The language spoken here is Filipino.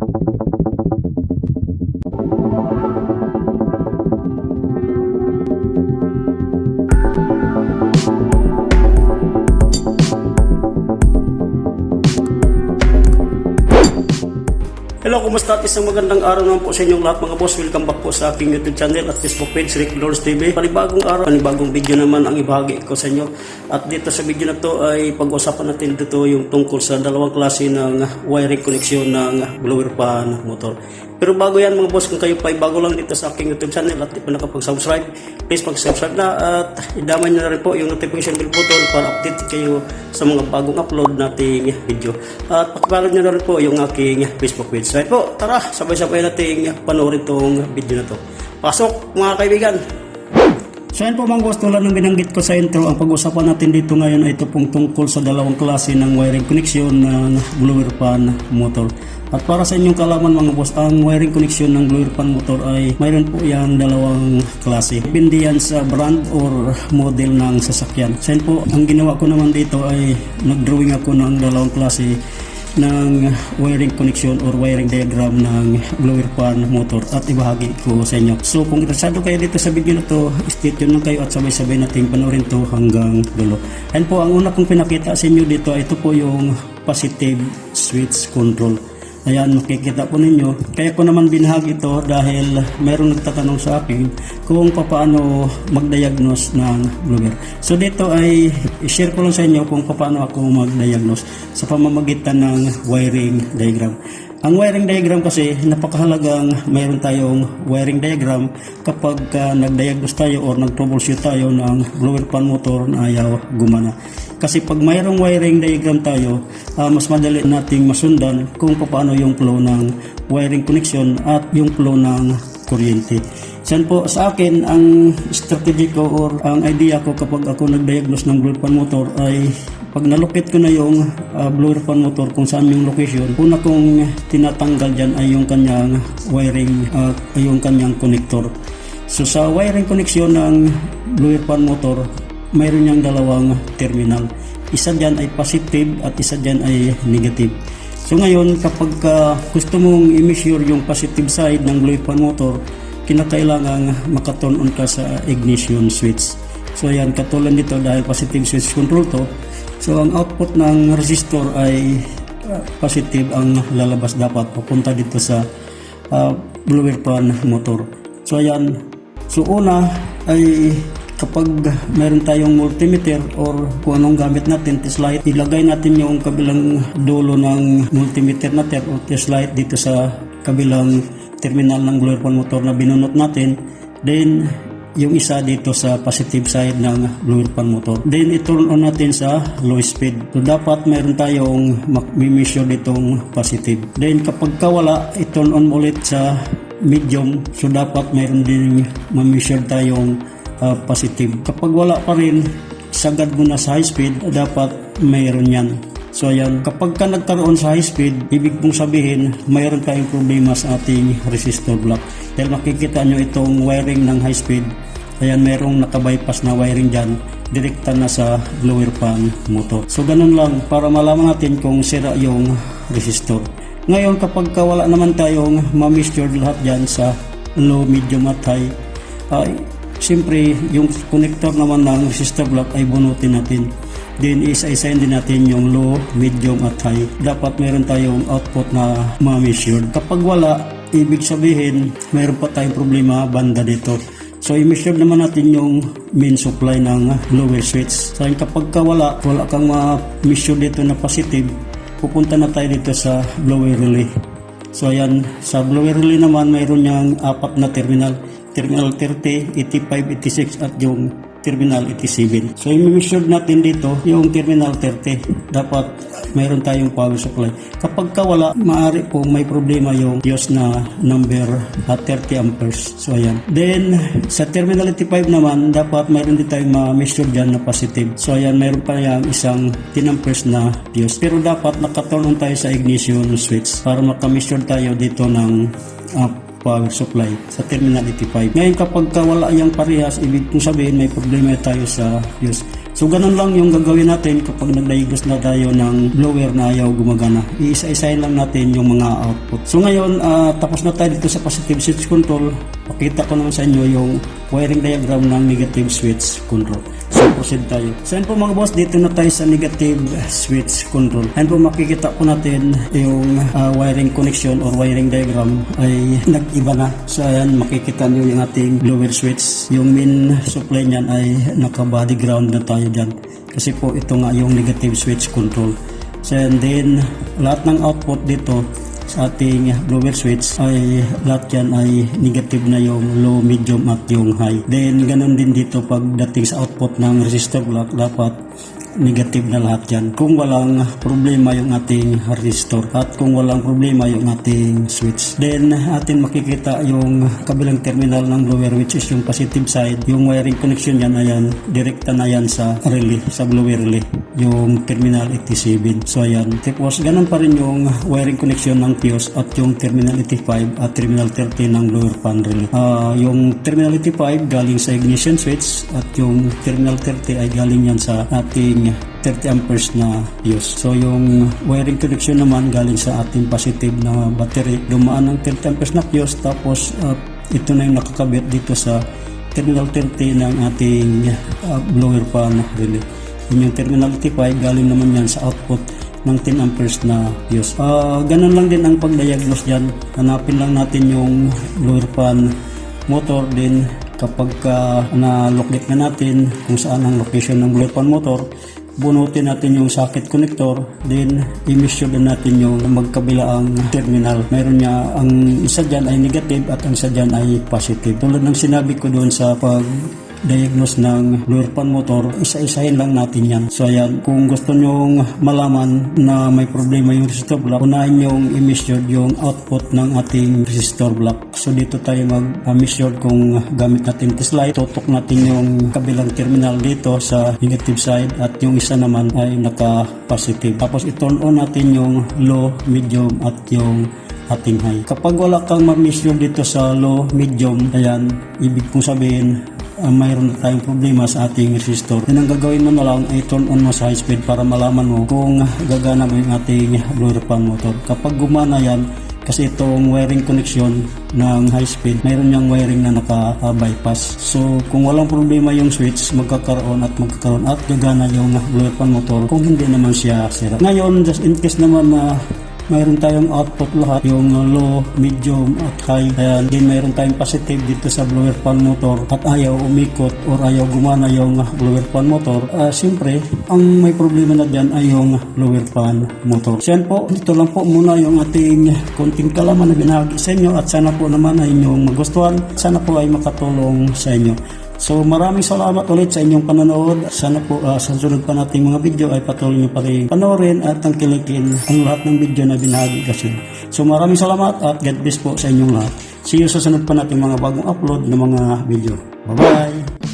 Thank you. Kumusta at isang magandang araw naman po sa inyong lahat mga boss. Welcome back po sa aking YouTube channel at Facebook page, Rick Lords TV. Panibagong araw, panibagong video naman ang ibahagi ko sa inyo. At dito sa video na to ay pag-usapan natin dito yung tungkol sa dalawang klase ng wiring connection ng blower pan motor. Pero bago yan mga boss, kung kayo pa ay bago lang dito sa aking YouTube channel at di pa nakapag-subscribe, please mag-subscribe na at idamay nyo na rin po yung notification bell button para update kayo sa mga bagong upload nating video. At pakipollow nyo na rin po yung aking Facebook page. So po, tara, sabay-sabay nating panoorin tong video na to. Pasok mga kaibigan! So yan po mga boss, tulad ng binanggit ko sa intro, ang pag-usapan natin dito ngayon ay ito pong tungkol sa dalawang klase ng wiring connection ng blower pan motor. At para sa inyong kalaman mga boss, ang wiring connection ng blower pan motor ay mayroon po yan dalawang klase. Depende yan sa brand or model ng sasakyan. So po, ang ginawa ko naman dito ay nag-drawing ako ng dalawang klase ng wiring connection or wiring diagram ng blower pan motor at ibahagi ko sa inyo. So kung interesado kayo dito sa video na to, stay tuned lang kayo at sabay-sabay natin panoorin to hanggang dulo. And po, ang una kong pinakita sa inyo dito, ito po yung positive switch control. Ayan, makikita po ninyo. Kaya ko naman binahagi ito dahil merong nagtatanong sa akin kung paano mag-diagnose ng blower. So dito ay i-share ko lang sa inyo kung paano ako mag-diagnose sa pamamagitan ng wiring diagram. Ang wiring diagram kasi napakahalagang mayroon tayong wiring diagram kapag uh, nag-diagnose tayo or nag-troubleshoot tayo ng blower pan motor na ayaw gumana. Kasi pag mayroong wiring diagram tayo, ah, mas madali nating masundan kung paano yung flow ng wiring connection at yung flow ng kuryente. Yan po sa akin ang strategy ko or ang idea ko kapag ako nag-diagnose ng pan motor ay pag nalukit ko na yung uh, blower pan motor kung saan yung location, una kong tinatanggal dyan ay yung kanyang wiring at yung kanyang connector. So sa wiring connection ng blower pan motor, mayroon niyang dalawang terminal. Isa dyan ay positive at isa dyan ay negative. So ngayon, kapag uh, gusto mong i-measure yung positive side ng blower pan motor, kinakailangan makaturn on ka sa ignition switch. So yan, katulad nito dahil positive switch control to, so ang output ng resistor ay uh, positive ang lalabas dapat papunta dito sa uh, blower pan motor. So ayan, so una ay kapag meron tayong multimeter or kung anong gamit natin, test light, ilagay natin yung kabilang dulo ng multimeter natin o test light dito sa kabilang terminal ng blower pan motor na binunot natin. Then, yung isa dito sa positive side ng blower pan motor. Then, i-turn on natin sa low speed. So, dapat meron tayong measure ditong positive. Then, kapag kawala, i-turn on ulit sa medium. So, dapat meron din ma-measure tayong uh, positive. Kapag wala pa rin, sagad mo na sa high speed, dapat mayroon yan. So ayan, kapag ka nagkaroon sa high speed, ibig pong sabihin, mayroon tayong problema sa ating resistor block. Dahil makikita nyo itong wiring ng high speed, ayan, mayroong nakabypass na wiring dyan, direkta na sa blower pan motor. So ganun lang, para malaman natin kung sira yung resistor. Ngayon, kapag ka wala naman tayong ma-measure lahat dyan sa low, medium at high, ay Siyempre, yung connector naman ng resistor block ay bunutin natin. Then, isa-isayin din natin yung low, medium at high. Dapat meron tayong output na ma-measure. Kapag wala, ibig sabihin, meron pa tayong problema banda dito. So, i-measure naman natin yung main supply ng lower switch. So, kapag ka wala, wala kang ma-measure dito na positive, pupunta na tayo dito sa blower relay. So, ayan, sa blower relay naman, mayroon niyang apat na terminal. Terminal 30, 85, 86 at yung Terminal 87. So, i-measure natin dito yung Terminal 30. Dapat mayroon tayong power supply. Kapag ka wala, maaari po may problema yung fuse na number at 30 amperes. So, ayan. Then, sa Terminal 85 naman, dapat mayroon din tayong ma-measure dyan na positive. So, ayan, mayroon pa yung isang 10 amperes na fuse. Pero dapat nakaturn on tayo sa ignition switch para maka-measure tayo dito ng uh, power supply sa Terminal 85. Ngayon kapag wala yung parehas, ibig kong sabihin may problema tayo sa fuse. So ganun lang yung gagawin natin kapag nag-diagnose na tayo ng blower na ayaw gumagana. Iisa-isahin lang natin yung mga output. So ngayon, ah, tapos na tayo dito sa positive switch control. Pakita ko naman sa inyo yung wiring diagram ng negative switch control. Proceed tayo. So yun po mga boss, dito na tayo sa negative switch control. Ayan po makikita po natin yung ah, wiring connection or wiring diagram ay nag-iba na. So ayan, makikita nyo yung ating blower switch. Yung main supply niyan ay naka-body ground na tayo dyan. Kasi po ito nga yung negative switch control. So and then lahat ng output dito sa ating blower switch ay lahat yan ay negative na yung low, medium at yung high. Then ganun din dito pagdating sa output ng resistor block dapat negative na lahat yan. Kung walang problema yung ating resistor at kung walang problema yung ating switch. Then atin makikita yung kabilang terminal ng blower which is yung positive side. Yung wiring connection yan ayan, direkta na yan sa relay, sa blower relay. Yung terminal 87. So ayan. Tapos ganun pa rin yung wiring connection ng fuse at yung terminal 85 at terminal 30 ng blower fan relay. Ah, yung terminal 85 galing sa ignition switch at yung terminal 30 ay galing yan sa ating 30 amperes na fuse. So yung wiring connection naman galing sa ating positive na battery. Dumaan ng 30 amperes na fuse tapos ah, ito na yung nakakabit dito sa terminal 30 ng ating ah, blower fan relay. Yun yung terminal 85 galing naman yan sa output ng 10 amperes na fuse. Ah, ganun lang din ang pag-diagnose dyan. Hanapin lang natin yung blower fan motor din kapag ka na-locate na natin kung saan ang location ng blower fan motor bunutin natin yung socket connector then i-measure din natin yung magkabilaang terminal. Mayroon niya ang isa dyan ay negative at ang isa dyan ay positive. Tulad ng sinabi ko doon sa pag diagnose ng blower fan motor, isa-isahin lang natin yan. So ayan, kung gusto nyong malaman na may problema yung resistor block, unahin nyong i-measure yung output ng ating resistor block. So dito tayo mag-measure kung gamit natin test light, tutok natin yung kabilang terminal dito sa negative side at yung isa naman ay naka-positive. Tapos i-turn on natin yung low, medium at yung ating high. Kapag wala kang ma-measure dito sa low, medium, ayan, ibig kong sabihin, uh, mayroon na tayong problema sa ating resistor. Yan ang gagawin mo na lang ay turn on mo sa high speed para malaman mo kung gagana mo yung ating blower fan motor. Kapag gumana yan, kasi itong wiring connection ng high speed, mayroon niyang wiring na naka-bypass. So, kung walang problema yung switch, magkakaroon at magkakaroon at gagana yung blower fan motor kung hindi naman siya sira. Ngayon, just in case naman na mayroon tayong output lahat, yung low, medium at high. Ayan, din mayroon tayong positive dito sa blower fan motor at ayaw umikot or ayaw gumana yung blower fan motor. Ah, Siyempre, ang may problema na dyan ay yung blower fan motor. So yan po, ito lang po muna yung ating konting kalaman na binahagi sa inyo at sana po naman ay inyong magustuhan. Sana po ay makatulong sa inyo. So maraming salamat ulit sa inyong panonood. Sana po ah, sa sunod pa nating mga video ay patuloy niyo pa rin panoorin at tangkilikin ang lahat ng video na binahagi kasi. So maraming salamat at God bless po sa inyong lahat. See you sa sunod pa nating mga bagong upload ng mga video. Bye-bye!